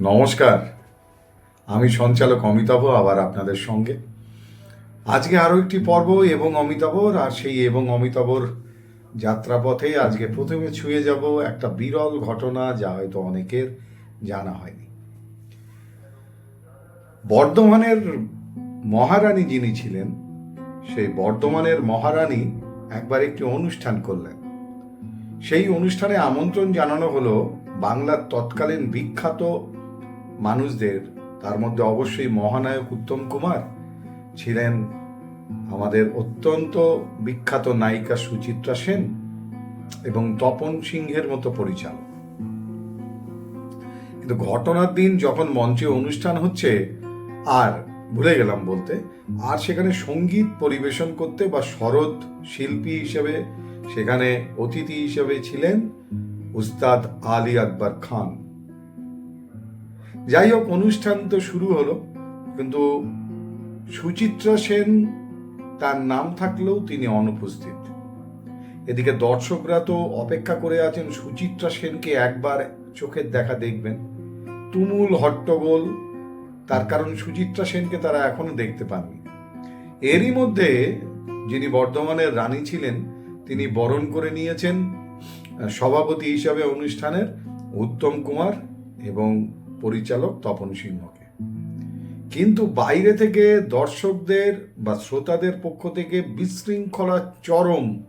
নমস্কার। আমি সঞ্চালক অমিতাভ, আবার আপনাদের সঙ্গে। আজকে আরও একটি পর্ব, এবং অমিতাভর, আর সেই এবং অমিতাভর যাত্রাপথে আজকে প্রথমে ছুঁয়ে যাব একটা বিরল ঘটনা, যা হয়তো অনেকের জানা হয়নি। বর্ধমানের মহারানী যিনি ছিলেন, সেই বর্ধমানের মহারানী একবার একটি অনুষ্ঠান করলেন। সেই অনুষ্ঠানে আমন্ত্রণ জানানো হলো বাংলার তৎকালীন বিখ্যাত মানুষদের, তার মধ্যে অবশ্যই মহানায়ক উত্তম কুমার ছিলেন আমাদের অত্যন্ত বিখ্যাত নায়িকা সুচিত্রা সেন এবং তপন সিংহের মতো পরিচালক। কিন্তু ঘটনার দিন যখন মঞ্চে অনুষ্ঠান হচ্ছে, আর ভুলে গেলাম বলতে, আর সেখানে সংগীত পরিবেশন করতে বা শরৎ শিল্পী হিসেবে সেখানে অতিথি হিসেবে ছিলেন উস্তাদ আলী আকবর খান। যাই হোক অনুষ্ঠান তো শুরু হলো, কিন্তু সুচিত্রা সেন তার নাম থাকলেও তিনি অনুপস্থিত। এদিকে দর্শকরা তো অপেক্ষা করে আছেন সুচিত্রা সেনকে একবার চোখের দেখা দেখবেন। তুমুল হট্টগোল, তার কারণ সুচিত্রা সেনকে তারা এখনও দেখতে পাননি। এরই মধ্যে যিনি বর্ধমানের রানী ছিলেন, তিনি বরণ করে নিয়েছেন সভাপতি হিসাবে অনুষ্ঠানের উত্তম কুমার এবং পরিচালক তপন সিংহকে। কিন্তু বাইরে থেকে দর্শকদের বা শ্রোতাদের পক্ষ থেকে বিশৃঙ্খলা, চরম,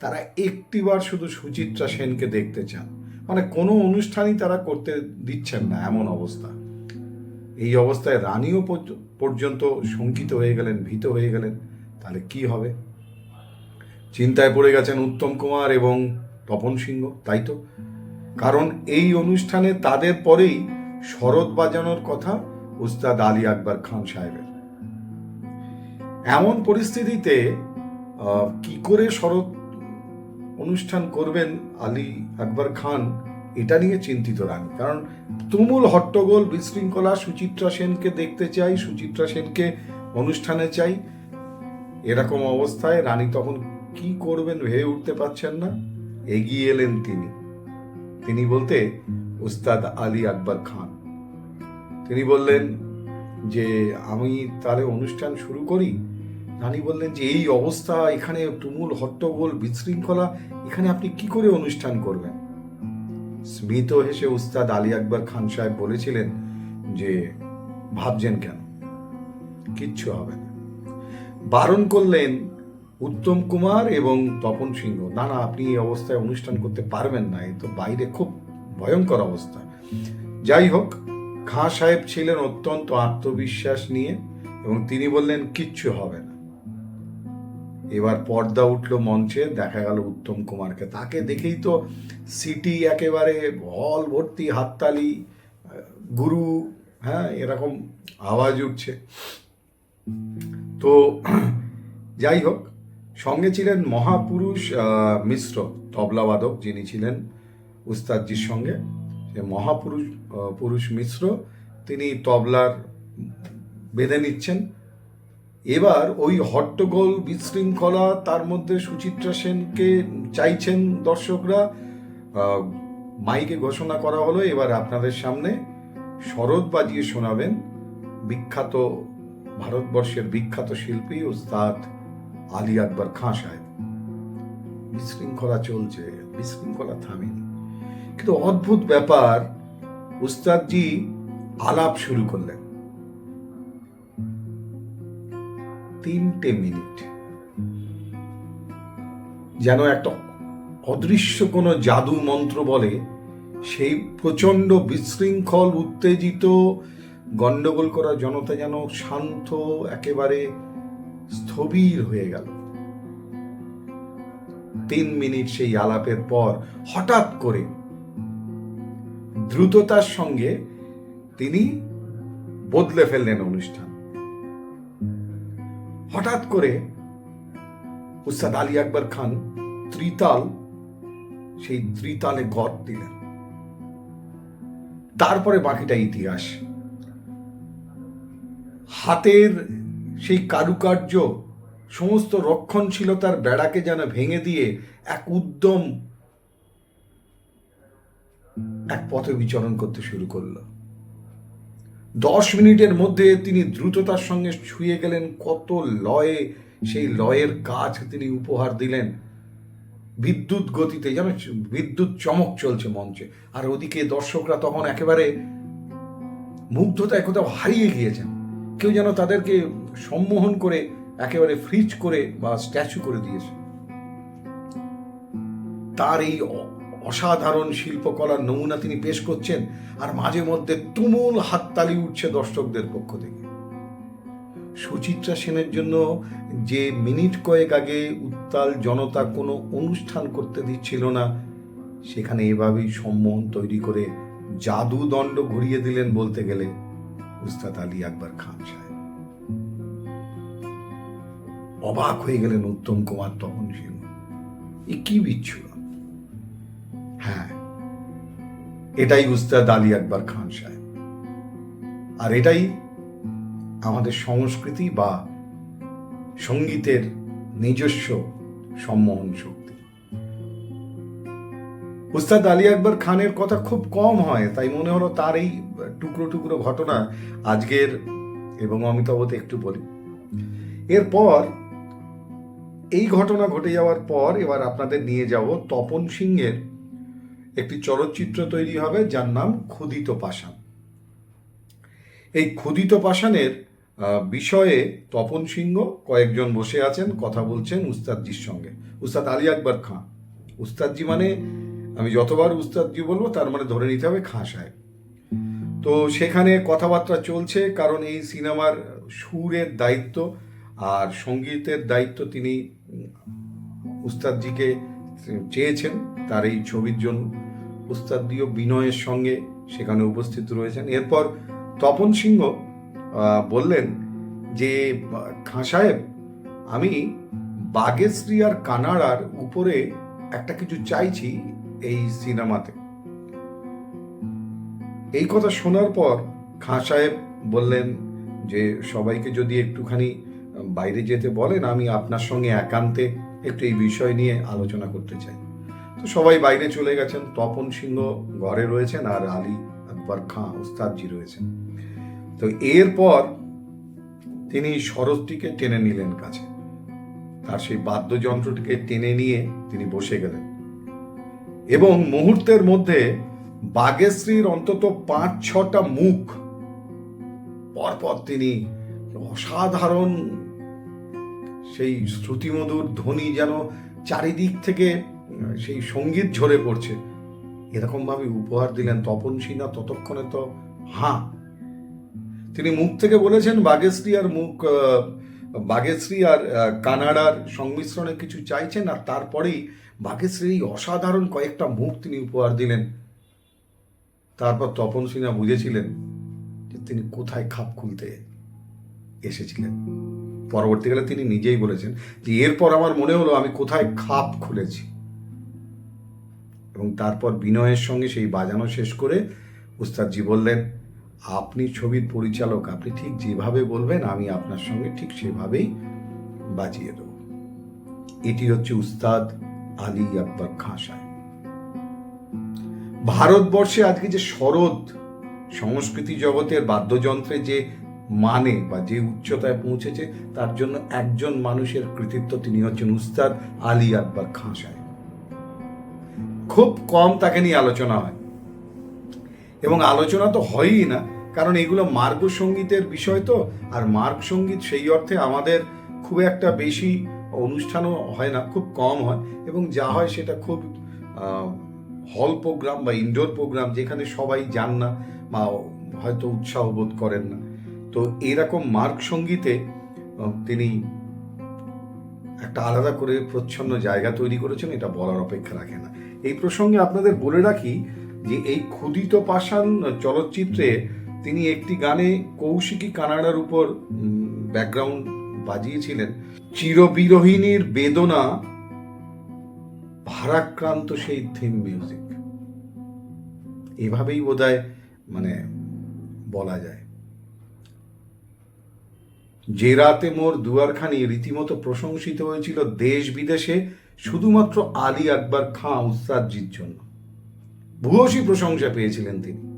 তারা একটিবার শুধু সুচিত্রা সেনকে দেখতে চান। মানে কোনো অনুষ্ঠানই তারা করতে দিচ্ছেন না, এমন অবস্থা। এই অবস্থায় রানীও পর্যন্ত শঙ্কিত হয়ে গেলেন, ভীত হয়ে গেলেন। তাহলে কি হবে? চিন্তায় পড়ে গেছেন উত্তম কুমার এবং তপন সিংহ, তাই তো? কারণ এই অনুষ্ঠানে তাদের পরেই শরৎ বাজানোর কথা উস্তাদ আলী আকবর খান সাহেবের। এমন পরিস্থিতিতে কি করে শরৎ অনুষ্ঠান করবেন আলী আকবর খান, এটা নিয়ে চিন্তিত রানী। কারণ তুমুল হট্টগোল, বিশৃঙ্খলা, সুচিত্রা সেনকে দেখতে চাই, সুচিত্রা সেনকে অনুষ্ঠানে চাই, এরকম অবস্থায় রানী তখন কি করবেন ভেবে উঠতে পারছেন না। এগিয়ে এলেন তিনি। তিনি বলতে উস্তাদ আলী আকবর খান। তিনি বললেন যে, আমি তাহলে অনুষ্ঠান শুরু করি? রানী বললেন যে, এই অবস্থা, এখানে তুমুল হট্টগোল, বিশৃঙ্খলা, এখানে আপনি কি করে অনুষ্ঠান করবেন? স্মিত হেসে উস্তাদ আলী আকবর খান সাহেব বলেছিলেন যে, ভাবছেন কেন? কিচ্ছু হবে না। বারণ করলেন উত্তম কুমার এবং তপন সিংহ। না না, আপনি এই অবস্থায় অনুষ্ঠান করতে পারবেন না, এ তো বাইরে খুব ভয়ঙ্কর অবস্থা। যাই হোক, খাঁ সাহেব ছিলেন অত্যন্ত আত্মবিশ্বাস নিয়ে এবং তিনি বললেন, কিচ্ছু হবে না। এবার পর্দা উঠল মঞ্চে, দেখা গেল উত্তম কুমারকে। তাকে দেখেই তো সিটি একেবারে হল ভর্তি, হাততালি, গুরু হ্যাঁ এরকম আওয়াজ উঠছে। তো যাই হোক, সঙ্গে ছিলেন মহাপুরুষ মিশ্র তবলাবাদক যিনি ছিলেন। উস্তাদজির সঙ্গে মহাপুরুষ পুরুষ মিশ্র, তিনি তবলার বেঁধে নিচ্ছেন। এবার ওই হট্টগোল বিশৃঙ্খলা, তার মধ্যে সুচিত্রা সেনকে চাইছেন দর্শকরা মাইকে ঘোষণা করা হলো, এবার আপনাদের সামনে শরৎ বাজিয়ে শোনাবেন বিখ্যাত ভারতবর্ষের বিখ্যাত শিল্পী উস্তাদ আলী আকবর খাঁ সাহেব। বিশৃঙ্খলা চলছে, বিশৃঙ্খলা থামেনি। কিন্তু অদ্ভুত ব্যাপার, উস্তাদজি আলাপ শুরু করলেন। তিনটে মিনিট। যেন একটা অদৃশ্য কোনো জাদু মন্ত্র বলে, সেই প্রচণ্ড বিশৃঙ্খল, উত্তেজিত গন্ডগোল করা জনতা যেন শান্ত, একেবারে স্থবির হয়ে গেল। তিন মিনিট সেই আলাপের পর হঠাৎ করে দ্রুততার সঙ্গে তিনি বদলে ফেললেন অনুষ্ঠান। হঠাৎ করে উস্তাদ আলী আকবর খান ত্রিতাল, সেই ত্রিতালে গড় দিলেন। তারপরে বাকিটা ইতিহাস। হাতের সেই কারুকার্য, সমস্ত রক্ষণশীলতার বেড়াকে যেন ভেঙে দিয়ে এক উদ্যম এক পথে বিচরণ করতে শুরু করল। দশ মিনিটের মধ্যে তিনি দ্রুততার সঙ্গে ছুঁয়ে গেলেন, কত লয়ে সেই লয়ের কাজ তিনি উপহার দিলেন। বিদ্যুৎ গতিতে, যেন বিদ্যুৎ চমক চলছে মঞ্চে। আর ওদিকে দর্শকরা তখন একেবারে মুগ্ধতায় কোথাও হারিয়ে গিয়েছেন। কেউ যেন তাদেরকে সম্মোহন করে, একেবারে ফ্রিজ করে বা স্ট্যাচু করে দিয়েছে। তার এই অসাধারণ শিল্পকলার নমুনা তিনি পেশ করছেন আর মাঝে মধ্যে তুমুল হাততালি উঠছে দর্শকদের পক্ষ থেকে। সুচিত্রা সেনের জন্য যে মিনিট কয়েক আগে উত্তাল জনতা কোনো অনুষ্ঠান করতে দিচ্ছিল না, সেখানে এভাবেই সম্মোহন তৈরি করে জাদু দণ্ড ঘুরিয়ে দিলেন বলতে গেলে উস্তাদ আলী আকবর খান সাহেব। অবাক হয়ে গেলেন উত্তম কুমার তপন সিংহ এ কি বিচ্ছুরণ হ্যাঁ। এটাই উস্তাদ আলী আকবর খান সাহেব। আর এটাই আমাদের সংস্কৃতি বা সঙ্গীতের নিজস্ব সম্মোহন শক্তি। উস্তাদ আলী আকবর খানের কথা খুব কম হয়, তাই মনে হলো তার এই টুকরো টুকরো ঘটনা আজকের, এবং অমিতাভতে একটু বলি। এরপর, এই ঘটনা ঘটে যাওয়ার পর এবার আপনাদের নিয়ে যাব তপন সিংহের একটি চলচ্চিত্র তৈরি হবে যার নাম ক্ষুদিত পাষাণ। এই ক্ষুদিত পাষাণের বিষয়ে তপন সিংহ কয়েকজন বসে আছেন, কথা বলছেন উস্তাদজির সঙ্গে। উস্তাদ আলী আকবর খাঁ। উস্তাদজি মানে আমি যতবার উস্তাদজি বলব, তার মানে ধরে নিতে হবে খাঁ সাহেব। তো সেখানে কথাবার্তা চলছে, কারণ এই সিনেমার সুরের দায়িত্ব আর সঙ্গীতের দায়িত্ব তিনি, উস্তাদজিকে চেয়েছেন তার এই ছবির জন্য। উস্তাদজিও বিনয়ের সঙ্গে সেখানে উপস্থিত রয়েছেন। এরপর তপন সিংহ বললেন যে, খাঁ সাহেব, আমি বাগেশ্রী আর কানাড়ার উপরে একটা কিছু চাইছি এই সিনেমাতে। এই কথা শোনার পর খাঁ সাহেব বললেন যে, সবাইকে যদি একটুখানি বাইরে যেতে বলেন, আমি আপনার সঙ্গে একান্তে একটু এই বিষয় নিয়ে আলোচনা করতে চাই। তো সবাই বাইরে চলে গেছেন। তপন সিংহ ঘরে রয়েছেন আর আলী আকবর খাঁ উস্তাদজি রয়েছেন। তো এরপর তিনি শরৎটিকে টেনে নিলেন কাছে। তার সেই বাদ্যযন্ত্রটিকে টেনে নিয়ে তিনি বসে গেলেন। এবং মুহূর্তের মধ্যে বাগেশ্রীর অন্তত পাঁচ ছটা মুখ পরপর তিনি অসাধারণ সেই শ্রুতিমধুর ধ্বনি যেন চারিদিক থেকে সেই সংগীত ঝরে পড়ছে। এরকম ভাবে উপহার দিলেন তপন সিনহা ততক্ষণে তো হাঁ। তিনি মুখ থেকে বলেছেন, বাগেশ্রী আর মুখ বাগেশ্রী আর কানাডার সংমিশ্রণে কিছু চাইছেন, আর তারপরেই বাগেশ্রী অসাধারণ কয়েকটা মুখ তিনি উপহার দিলেন। তারপর তপন সিনহা বুঝেছিলেন যে তিনি কোথায় খাপ খুলতে এসেছিলেন। পরবর্তীকালে তিনি নিজেই বলেছেন যে, এরপর আমার মনে হলো আমি কোথায় খাপ খুলেছি। এবং তারপর বিনয়ের সঙ্গে সেই বাজানো শেষ করে উস্তাদজি বললেন, আপনি ছবির পরিচালক, আপনি ঠিক যেভাবে বলবেন, আমি আপনার সঙ্গে ঠিক সেভাবেই বাজিয়ে দেব। এটি হচ্ছে উস্তাদ আলী আকবর খাঁ ভারতবর্ষে আজকে যে শরৎ, সংস্কৃতি জগতের বাদ্যযন্ত্রে যে মানে বা যে উচ্চতায় পৌঁছেছে, তার জন্য একজন মানুষের কৃতিত্ব তিনি হচ্ছেন উস্তাদ আলী আকবর খাঁ সাহেব। খুব কম তাকে নিয়ে আলোচনা হয়। এবং আলোচনা তো হয়ই না, কারণ এগুলো মার্গ সঙ্গীতের বিষয় তো, আর মার্গ সংগীত সেই অর্থে আমাদের খুব একটা বেশি অনুষ্ঠানও হয় না, খুব কম হয়। এবং যা হয় সেটা খুব হল প্রোগ্রাম বা ইনডোর প্রোগ্রাম, যেখানে সবাই যান না বা হয়তো উৎসাহ বোধ করেন না। তো এরকম মার্গ সঙ্গীতে তিনি একটা আলাদা করে প্রচ্ছন্ন জায়গা তৈরি করেছেন, এটা বলার অপেক্ষা রাখে না। এই প্রসঙ্গে আপনাদের বলে রাখি যে এই ক্ষুদিত পাষাণ চলচ্চিত্রে তিনি একটি গানে কৌশিকী কানাডার উপর ব্যাকগ্রাউন্ড বাজিয়েছিলেন। চিরবিরোহিনীর বেদনা ভারাক্রান্ত সেই থিম মিউজিক এভাবেই বোধহয় মানে বলা যায়। যে রাতে মোর দুয়ারখানি রীতিমতো প্রশংসিত হয়েছিল দেশ বিদেশে শুধুমাত্র আলী আকবর খাঁ উস্তাদজির জন্য। ভূয়সী প্রশংসা পেয়েছিলেন তিনি।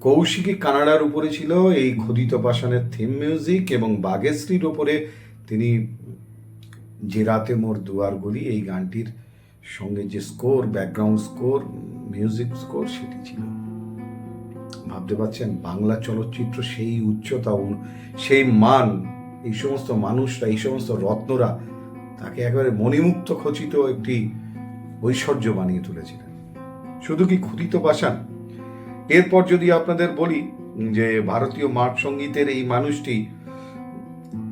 কৌশিকী কানাডার উপরে ছিল এই খোদিত পাষাণের থিম মিউজিক এবং বাগেশ্রীর ওপরে তিনি যে রাতে মোর দুয়ারগুলি এই গানটির সঙ্গে যে score background score music score সেটি ছিল। ভাবতে পারছেন, বাংলা চলচ্চিত্র সেই উচ্চতা সেই মান, এই সমস্ত মানুষরা, এই সমস্ত রত্নরা তাকে একেবারে মণিমুক্ত খচিত একটি ঐশ্বর্য বানিয়ে তুলেছিলেন। শুধু কি ক্ষুদিত পাষাণ এরপর যদি আপনাদের বলি যে ভারতীয় মাঠ সঙ্গীতের এই মানুষটি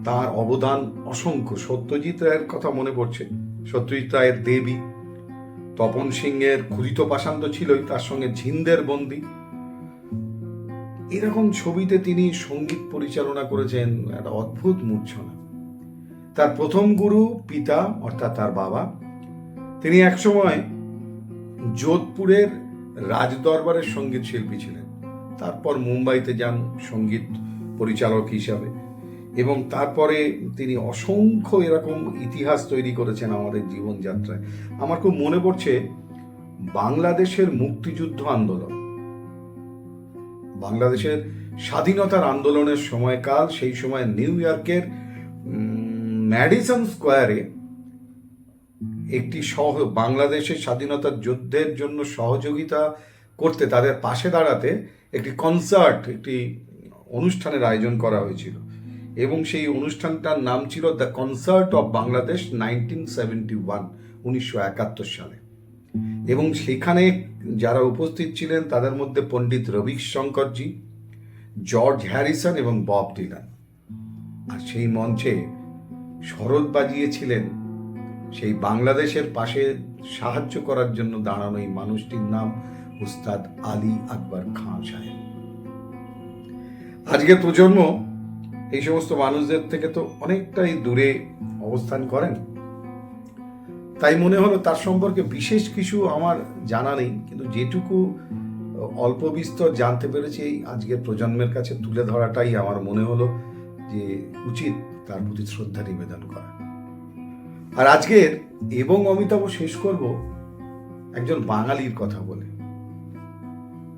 তার অবদান অসংখ্য, সত্যজিৎ রায়ের কথা মনে পড়ছে। সত্যজিৎ রায়ের দেবী, তপন সিংয়ের ক্ষুদিত পাষাণ তো ছিলই, তার সঙ্গে ঝিন্দের বন্দি। এরকম ছবিতে তিনি সংগীত পরিচালনা করেছেন, একটা অদ্ভুত মূর্ছনা। তার প্রথম গুরু পিতা, অর্থাৎ তার বাবা, তিনি একসময় যোধপুরের রাজদরবারের সংগীত শিল্পী ছিলেন। তারপর মুম্বাইতে যান সংগীত পরিচালক হিসাবে এবং তারপরে তিনি অসংখ্য এরকম ইতিহাস তৈরি করেছেন আমাদের জীবনযাত্রায়। আমার খুব মনে পড়ছে বাংলাদেশের মুক্তিযুদ্ধ আন্দোলন। বাংলাদেশের স্বাধীনতার আন্দোলনের সময়কাল, সেই সময় নিউ ইয়র্কের ম্যাডিসন স্কোয়ারে একটি সহ বাংলাদেশের স্বাধীনতার যুদ্ধের জন্য সহযোগিতা করতে তাদের পাশে দাঁড়াতে একটি কনসার্ট, একটি অনুষ্ঠানের আয়োজন করা হয়েছিল। এবং সেই অনুষ্ঠানটার নাম ছিল the concert of Bangladesh nineteen seventy one, উনিশশো একাত্তর সালে। এবং সেখানে যারা উপস্থিত ছিলেন তাদের মধ্যে পণ্ডিত রবি শঙ্করজি জর্জ হ্যারিসন এবং বব ডিলান। আর সেই মঞ্চে শরৎ বাজিয়েছিলেন, সেই বাংলাদেশের পাশে সাহায্য করার জন্য দাঁড়ানো এই মানুষটির নাম উস্তাদ আলী আকবর খান সাহেব। আজকের প্রজন্ম এই সমস্ত মানুষদের থেকে তো অনেকটাই দূরে অবস্থান করেন। তাই মনে হলো তার সম্পর্কে বিশেষ কিছু আমার জানা নেই, কিন্তু যেটুকু, অল্প বিস্তর জানতে পেরেছি আজকের প্রজন্মের কাছে তুলে ধরাটাই আমার মনে হলো। যে উচিত তার প্রতি শ্রদ্ধা নিবেদন করা। আর আজকের এবং অমিতাভ শেষ করব একজন বাঙালির কথা বলে।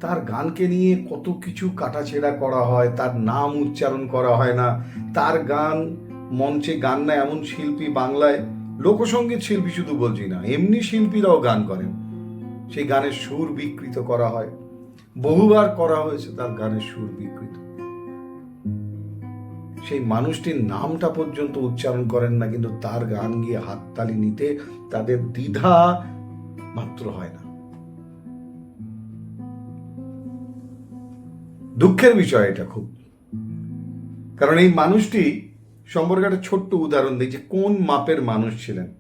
তার গানকে নিয়ে কত কিছু কাটাছেড়া করা হয়, তার নাম উচ্চারণ করা হয় না, তার গান, মঞ্চে গান না এমন শিল্পী বাংলায় লোকসঙ্গীত শিল্পী শুধু বলছি না, এমনি শিল্পীরাও গান করেন। সেই গানের সুর বিকৃত করা হয়। বহুবার করা হয়েছে তার গানের সুর বিকৃত। সেই মানুষটির নামটা পর্যন্ত উচ্চারণ করেন না, কিন্তু তার গান গিয়ে হাততালি নিতে তাদের দ্বিধা মাত্র হয় না। দুঃখের বিষয় এটা খুব। কারণ এই মানুষটি সম্পর্কে একটা ছোট্ট উদাহরণ দিই যে কোন মাপের মানুষ ছিলেন।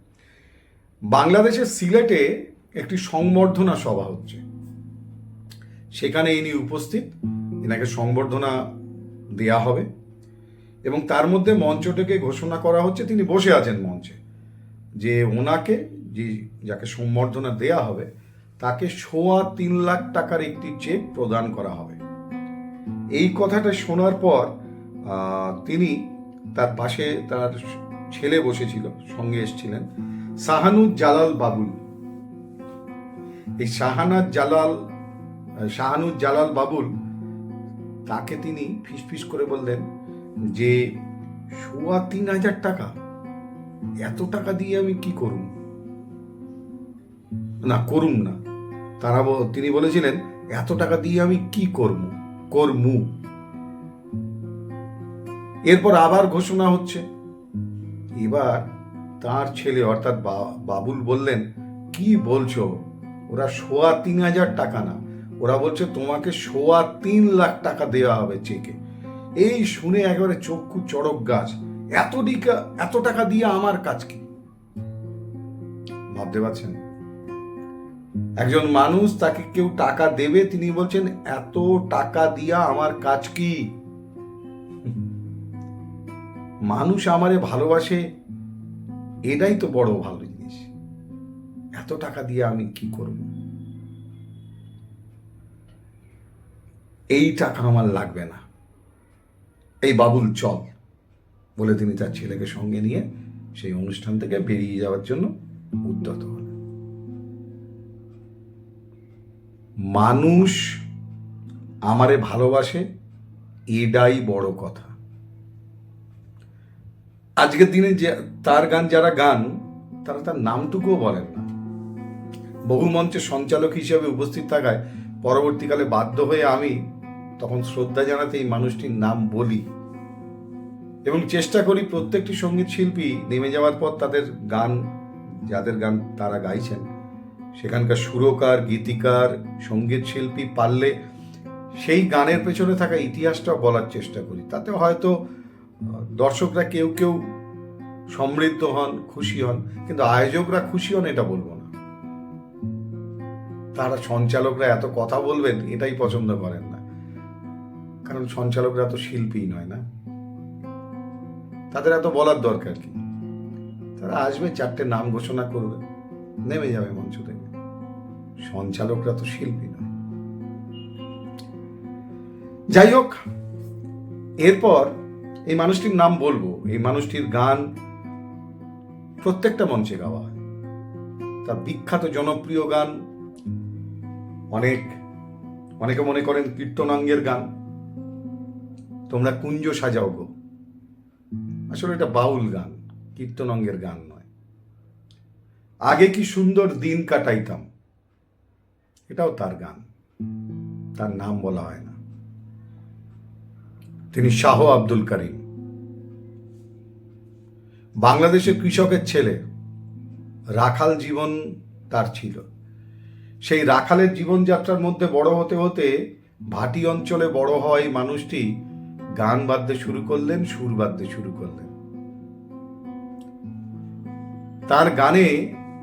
বাংলাদেশের সিলেটে একটি সংবর্ধনা সভা হচ্ছে। সেখানে ইনি উপস্থিত। এনাকে সংবর্ধনা দেয়া হবে। এবং তার মধ্যে মঞ্চটাকে ঘোষণা করা হচ্ছে, তিনি বসে আছেন মঞ্চে। যে ওনাকে, যে যাকে সম্বর্ধনা দেয়া হবে, তাকে সোয়া তিন লাখ টাকার একটি চেক প্রদান করা হবে। এই কথাটা শোনার পর তিনি তার পাশে তার ছেলে বসেছিল, সঙ্গে এসেছিলেন শাহানুজ জালাল বাবুল। এই শাহানাজ জালাল শাহানুজ জালাল বাবুল, তাকে তিনি ফিসফিস করে বললেন যে সোয়া তিন হাজার টাকা, এত টাকা দিয়ে আমি কি করুম? না করুম না। তারা তিনি বলেছিলেন, এত টাকা দিয়ে আমি কি করব? করমু। এরপর আবার ঘোষণা হচ্ছে। এবার তার ছেলে, অর্থাৎ বাবুল বললেন, কি বলছো? ওরা সোয়া তিন হাজার টাকা না। ওরা বলছে, তোমাকে সোয়া তিন লাখ টাকা দেওয়া হবে চেকে। এই শুনে একেবারে চক্ষু চড়ক গাছ, এত ডিকা এত টাকা দিয়ে আমার কাজ কি? ভাবতে পারছেন? একজন মানুষ তাকে কেউ টাকা দেবে, তিনি বলছেন, এত টাকা দিয়া আমার কাজ কি? মানুষ আমারে ভালোবাসে, এটাই তো বড় ভালো জিনিস। এত টাকা দিয়ে আমি কি করব? এই টাকা আমার লাগবে না। এই বাবুল, চল, বলে তিনি তার ছেলেকে সঙ্গে নিয়ে সেই অনুষ্ঠান থেকে বেরিয়ে যাওয়ার জন্য উদ্যত হলেন। মানুষ আমারে ভালোবাসে, এটাই বড় কথা। আজকের দিনে যে তার গান, যারা গান, তারা তার নামটুকুও বলেন না। বহু মঞ্চে সঞ্চালক হিসেবে উপস্থিত থাকায় পরবর্তীকালে বাধ্য হয়ে আমি তখন শ্রদ্ধা জানাতে এই মানুষটির নাম বলি। এবং চেষ্টা করি প্রত্যেকটি সংগীত শিল্পী নেমে যাওয়ার পর তাদের গান, যাদের গান তারা গাইছেন। সেখানকার সুরকার, গীতিকার, সংগীত শিল্পী পারলে সেই গানের পেছনে থাকা ইতিহাসটা বলার চেষ্টা করি। তাতে হয়তো দর্শকরা কেউ কেউ সমৃদ্ধ হন, খুশি হন, কিন্তু আয়োজকরা খুশি হন এটা বলব না। তারা সঞ্চালকরা এত কথা বলবেন, এটাই পছন্দ করেন না। কারণ সঞ্চালকরা তো শিল্পী নয় না? তাদের এত বলার দরকার কি? তারা আসবে, চারটে নাম ঘোষণা করবে, নেমে যাবে মঞ্চ থেকে। সঞ্চালকরা তো শিল্পী নয়। যাই হোক, এরপর এই মানুষটির নাম বলব। এই মানুষটির গান প্রত্যেকটা মঞ্চে গাওয়া হয়। তার বিখ্যাত জনপ্রিয় গান অনেক। অনেকে মনে করেন কীর্তনাঙ্গের গান। তোমরা কুঞ্জ সাজাও গো। আসলে এটা বাউল গান, কীর্তনাঙ্গের গান নয়। আগে কি সুন্দর দিন কাটাইতাম, এটাও তার গান, তার নাম বলা হয় না। তিনি শাহ আব্দুল করিম। বাংলাদেশের কৃষকের ছেলে, রাখাল জীবন তার ছিল। সেই রাখালের জীবনযাত্রার মধ্যে বড় হতে হতে ভাটি অঞ্চলে বড় হয় মানুষটি গান বাদ্যে শুরু করলেন, সুর বাদ্যে শুরু করলেন। তার গানে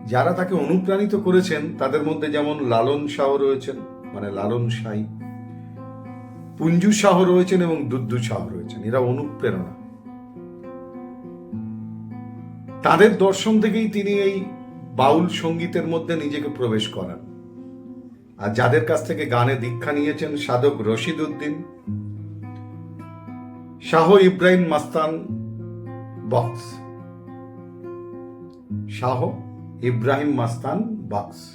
যারা তাকে অনুপ্রাণিত করেছেন, তাদের মধ্যে যেমন লালন শাহ রয়েছেন মানে লালন সাই পুঞ্জু শাহ রয়েছেন এবং দুদ্দু শাহ রয়েছেন, এরা অনুপ্রেরণা। তাদের দর্শন থেকেই তিনি এই বাউল সঙ্গীতের মধ্যে নিজেকে প্রবেশ করান। আর যাদের কাছ থেকে গানে দীক্ষা নিয়েছেন, সাধক রশিদ উদ্দিন শাহ ইব্রাহিম মাস্তান বক্স। শাহ ইব্রাহিম মাস্তান বক্স।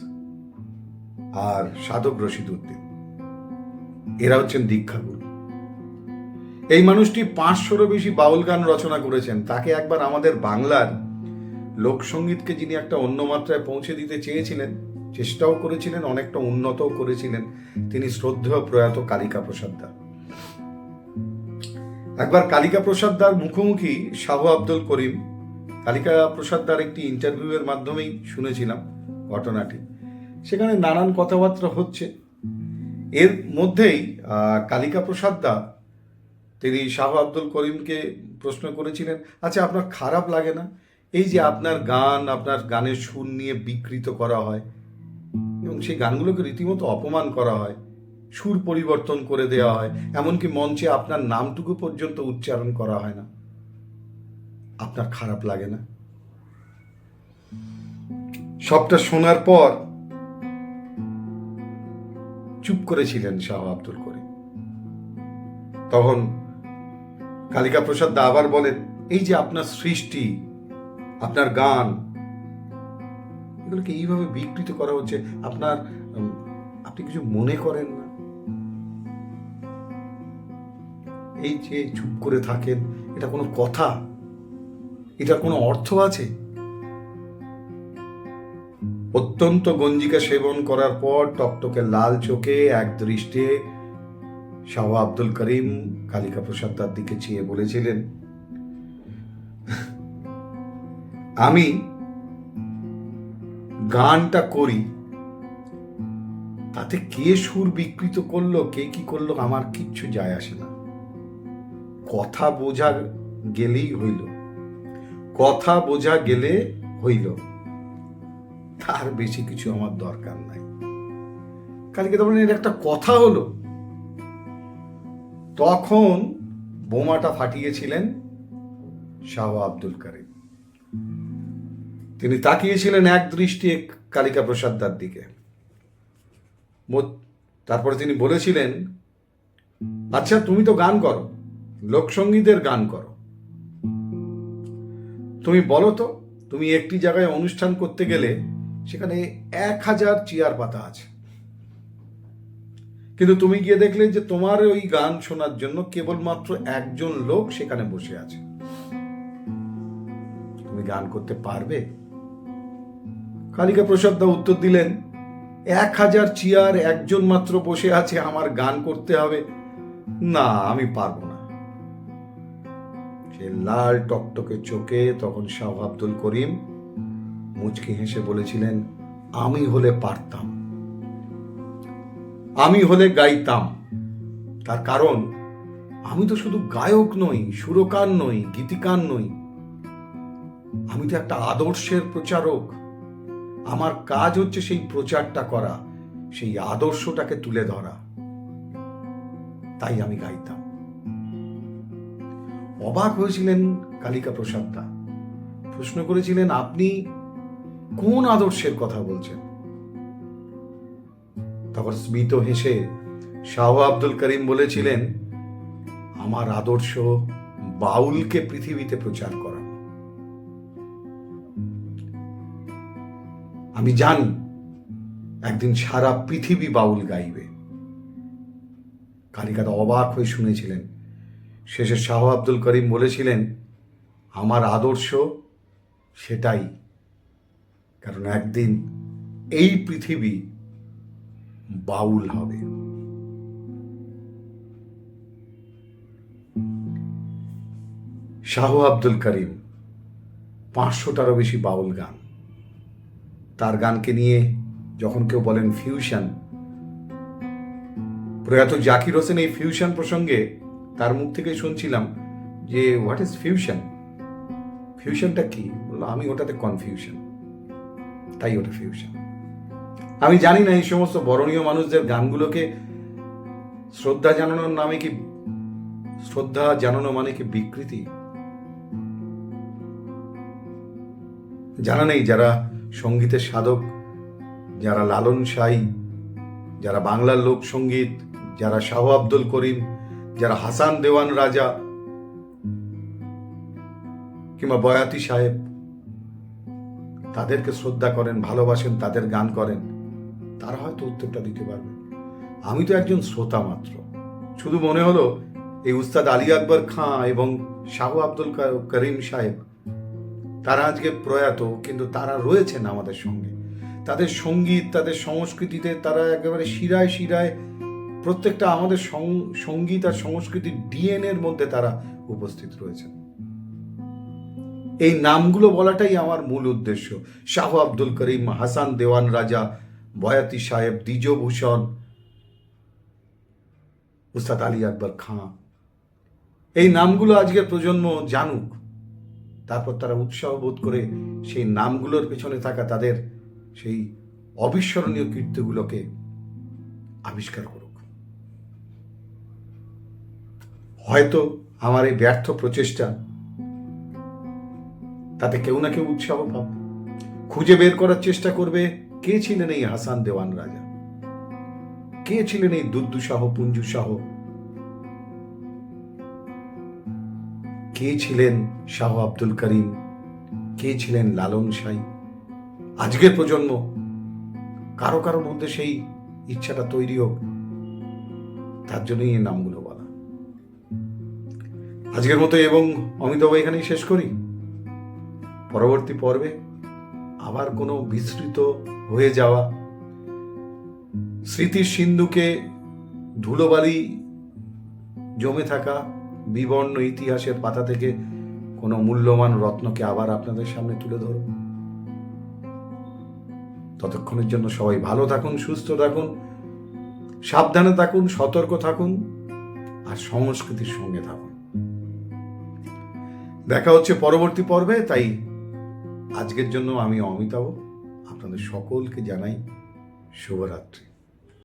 আর সাধক রশিদ উদ্দিন। এরা হচ্ছেন দীক্ষাগুরু। এই মানুষটি পাঁচশোরও বেশি বাউল গান রচনা করেছেন। তাকে একবার আমাদের বাংলার লোকসঙ্গীতকে যিনি একটা অন্য মাত্রায় পৌঁছে দিতে চেয়েছিলেন, চেষ্টাও করেছিলেন, অনেকটা উন্নতও করেছিলেন। তিনি শ্রদ্ধেয় প্রয়াত কালিকা প্রসাদ দা। একবার কালিকা প্রসাদ দার মুখোমুখি শাহ আব্দুল করিম কালিকা প্রসাদ দার একটি ইন্টারভিউয়ের মাধ্যমেই শুনেছিলাম ঘটনাটি। সেখানে নানান কথাবার্তা হচ্ছে। এর মধ্যেই কালিকা প্রসাদ দা তিনি শাহ আব্দুল করিমকে প্রশ্ন করেছিলেন আচ্ছা আপনার খারাপ লাগে না? এই যে আপনার গান, আপনার গানের সুর নিয়ে বিকৃত করা হয় এবং সেই গানগুলোকে রীতিমতো অপমান করা হয়। সুর পরিবর্তন করে দেওয়া হয়, এমনকি মঞ্চে আপনার নামটুকু পর্যন্ত উচ্চারণ করা হয় না। আপনার খারাপ লাগে না। সবটা শোনার পর চুপ করেছিলেন শাহ আব্দুল করিম। তখন কালিকা প্রসাদ দা আবার বলেন, এই যে আপনার সৃষ্টি, আপনার গান, এগুলোকে এইভাবে বিকৃত করা হচ্ছে, আপনার আপনি কিছু মনে করেন না? এই যে চুপ করে থাকেন, এটা কোনো কথা? এটার কোনো অর্থ আছে? অত্যন্ত গঞ্জিকা সেবন করার পর টকটকে লাল চোখে, এক দৃষ্টে শাহ আব্দুল করিম কালিকা প্রসাদ তার দিকে চেয়ে বলেছিলেন, আমি গানটা করি, তাতে কে সুর বিকৃত করল, কে কি করল আমার কিচ্ছু যায় আসে না। কথা বোঝা গেলেই হইল। কথা বোঝা গেলে হইল। তার বেশি কিছু আমার দরকার নাই। কালকে তখন এর একটা কথা হলো। তখন বোমাটা ফাটিয়েছিলেন শাহ আব্দুল করিম। তিনি তাকিয়েছিলেন এক দৃষ্টি কালিকা প্রসাদ দার দিকে তারপরে তিনি বলেছিলেন আচ্ছা তুমি তো গান করো। লোকসঙ্গীতের গান করো। তুমি বলো তো, তুমি একটি জায়গায় অনুষ্ঠান করতে গেলে সেখানে এক হাজার চেয়ার পাতা আছে। কিন্তু তুমি গিয়ে দেখলে যে তোমার ওই গান শোনার জন্য কেবলমাত্র একজন লোক সেখানে বসে আছে। তুমি গান করতে পারবে? কালিকা প্রসাদ দা উত্তর দিলেন, এক হাজার চেয়ার একজন মাত্র বসে আছে, আমার গান করতে হবে। না, আমি পারব না। সে লাল টকটকে চোখে তখন শাহ আব্দুল করিম মুচকি হেসে বলেছিলেন, আমি হলে পারতাম। আমি হলে গাইতাম। তার কারণ, আমি তো শুধু গায়ক নই, সুরকার নই, গীতিকার নই। আমি তো একটা আদর্শের প্রচারক। আমার কাজ হচ্ছে সেই প্রচারটা করা, সেই আদর্শটাকে তুলে ধরা। তাই আমি গাইতাম। অবাক হয়েছিলেন কালিকা প্রসাদটা প্রশ্ন করেছিলেন, আপনি কোন আদর্শের কথা বলছেন? তখন স্মিত হেসে শাহ আব্দুল করিম বলেছিলেন, আমার আদর্শ বাউলকে পৃথিবীতে প্রচার করা। আমি জানি, একদিন সারা পৃথিবী বাউল গাইবে। কালিকাতা অবাক হয়ে শুনেছিলেন শেষে শাহ আব্দুল করিম বলেছিলেন, আমার আদর্শ সেটাই। কারণ একদিন এই পৃথিবী বাউল হবে। শাহ আব্দুল করিম পাঁচশোটারও বেশি বাউল গান। তার গানকে নিয়ে যখন কেউ বলেন ফিউশন প্রয়াত জাকির হোসেন এই ফিউশন প্রসঙ্গে তার মুখ থেকে শুনছিলাম যে হোয়াট ইজ ফিউশন ফিউশনটা কি? বলল, আমি ওটাতে কনফিউশন তাই ওটা ফিউশন আমি জানি না এই সমস্ত বরণীয় মানুষদের গানগুলোকে শ্রদ্ধা জানানোর নামে কি, শ্রদ্ধা জানানো মানে কি বিকৃতি? জানা নেই যারা সঙ্গীতের সাধক, যারা লালন সাই যারা বাংলার লোকসঙ্গীত, যারা শাহ আব্দুল করিম যারা হাসান দেওয়ান রাজা কিংবা বয়াতি সাহেব, তাদেরকে শ্রদ্ধা করেন, ভালোবাসেন, তাদের গান করেন, তারা হয়তো উত্তরটা দিতে পারবে। আমি তো একজন শ্রোতা মাত্র। শুধু মনে হলো এই উস্তাদ আলী আকবর খাঁ এবং শাহু আব্দুল করিম সাহেব, তারা আজকে প্রয়াত, কিন্তু তারা রয়েছেন আমাদের সঙ্গে। তাদের সংগীত, তাদের সংস্কৃতিতে তারা একেবারে শিরায় শিরায় প্রত্যেকটা আমাদের সংগীত আর সংস্কৃতির ডিএনএ এর মধ্যে তারা উপস্থিত রয়েছেন। এই নামগুলো বলাটাই আমার মূল উদ্দেশ্য। শাহ আব্দুল করিম, হাসান দেওয়ান রাজা, বয়াতি সাহেব, দ্বিজভূষণ, উস্তাদ আলী আকবর খাঁ। এই নামগুলো আজকের প্রজন্ম জানুক, তারপর তারা উৎসাহ বোধ করে সেই নামগুলোর পেছনে থাকা তাদের সেই অবিস্মরণীয় কীর্তিগুলোকে আবিষ্কার করুক। হয়তো আমার এই ব্যর্থ প্রচেষ্টা তাতে কেউ না কেউ উৎসাহ পাব। খুঁজে বের করার চেষ্টা করবে কে ছিলেন এই হাসান দেওয়ান রাজা? কে ছিলেন এই দুদ্দু শাহ, পুঞ্জু শাহ? কে ছিলেন শাহ আব্দুল করিম? কে ছিলেন লালন সাই? আজকের প্রজন্ম, কারও কারও মধ্যে সেই ইচ্ছাটা তৈরি হোক, তার জন্যই এই নামগুলো আজকের মতো এবং অমিতাভ এখানেই শেষ করি। পরবর্তী পর্বে আবার কোনো বিস্তৃত হয়ে যাওয়া স্মৃতির সিন্ধুকে ধুলোবালি জমে থাকা বিবর্ণ ইতিহাসের পাতা থেকে কোনো মূল্যবান রত্নকে আবার আপনাদের সামনে তুলে ধরব। ততক্ষণের জন্য সবাই ভালো থাকুন, সুস্থ থাকুন, সাবধানে থাকুন, সতর্ক থাকুন আর সংস্কৃতির সঙ্গে থাকুন। দেখা হচ্ছে পরবর্তী পর্বে তাই আজকের জন্য আমি অমিতাভ আপনাদের সকলকে জানাই শুভরাত্রি।